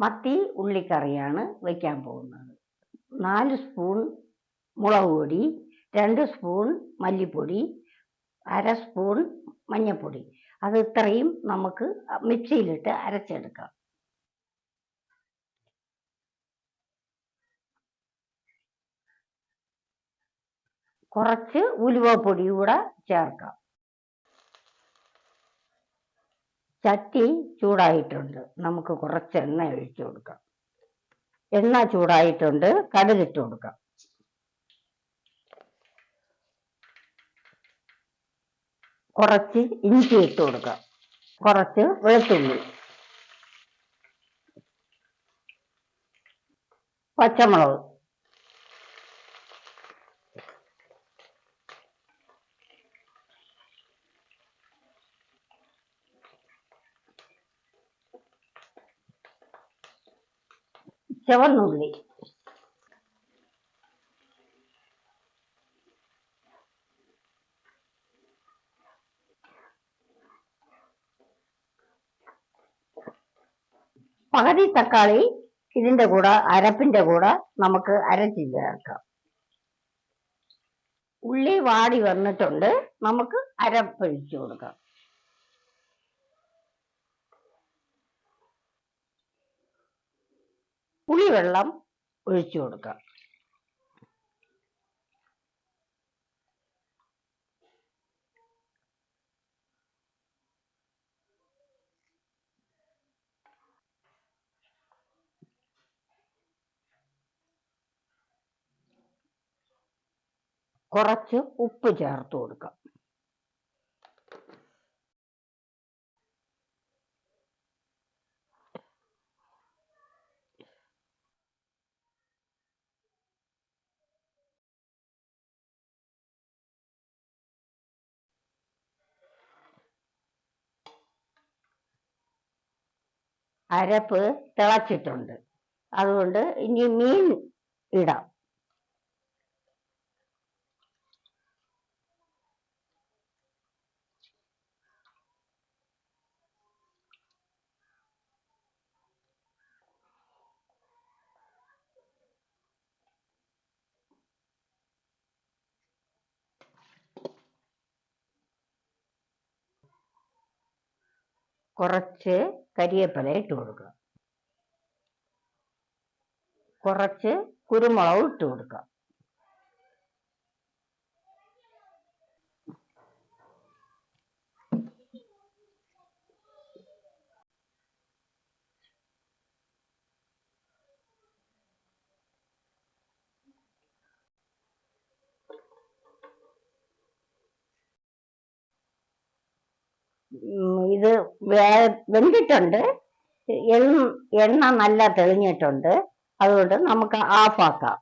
മത്തി ഉള്ളിക്കറിയാണ് വയ്ക്കാൻ പോകുന്നത്. നാല് സ്പൂൺ മുളക് പൊടി രണ്ട് സ്പൂൺ മല്ലിപ്പൊടി അര സ്പൂൺ മഞ്ഞൾപ്പൊടി. അത് ഇത്രയും നമുക്ക് മിക്സിയിലിട്ട് അരച്ചെടുക്കാം. കുറച്ച് ഉലുവപ്പൊടി കൂടെ ചേർക്കാം. ചട്ടി ചൂടായിട്ടുണ്ട്. നമുക്ക് കുറച്ച് എണ്ണ ഒഴിച്ചു കൊടുക്കാം. എണ്ണ ചൂടായിട്ടുണ്ട്. കടുകിട്ട് കൊടുക്കാം. കുറച്ച് ഇഞ്ചി ഇട്ട് കൊടുക്കാം. കുറച്ച് വെളുത്തുള്ളി. പച്ചമുളക്. ചുവന്നുള്ളി പകുതി തക്കാളി ഇതിന്റെ കൂടെ അരപ്പിന്റെ കൂടെ നമുക്ക് അരച്ച് ചേർക്കാം. ഉള്ളി വാടി വന്നിട്ടുണ്ട്. നമുക്ക് അരപ്പൊഴിച്ചു കൊടുക്കാം. പുളിവെള്ളം ഒഴിച്ചു കൊടുക്കാം. കുറച്ച് ഉപ്പ് ചേർത്ത് കൊടുക്കാം. അരപ്പ് തിളച്ചിട്ടുണ്ട്. അതുകൊണ്ട് ഇനി മീൻ ഇടാം. കുറച്ച് കരിയേപ്പില ഇട്ട് കൊടുക്കുക. കുറച്ച് കുരുമുളക് ഇട്ട് കൊടുക്കുക. വെന്തിട്ടുണ്ട്. എണ്ണ നല്ല തെളിഞ്ഞിട്ടുണ്ട്. അതുകൊണ്ട് നമുക്ക് ഓഫാക്കാം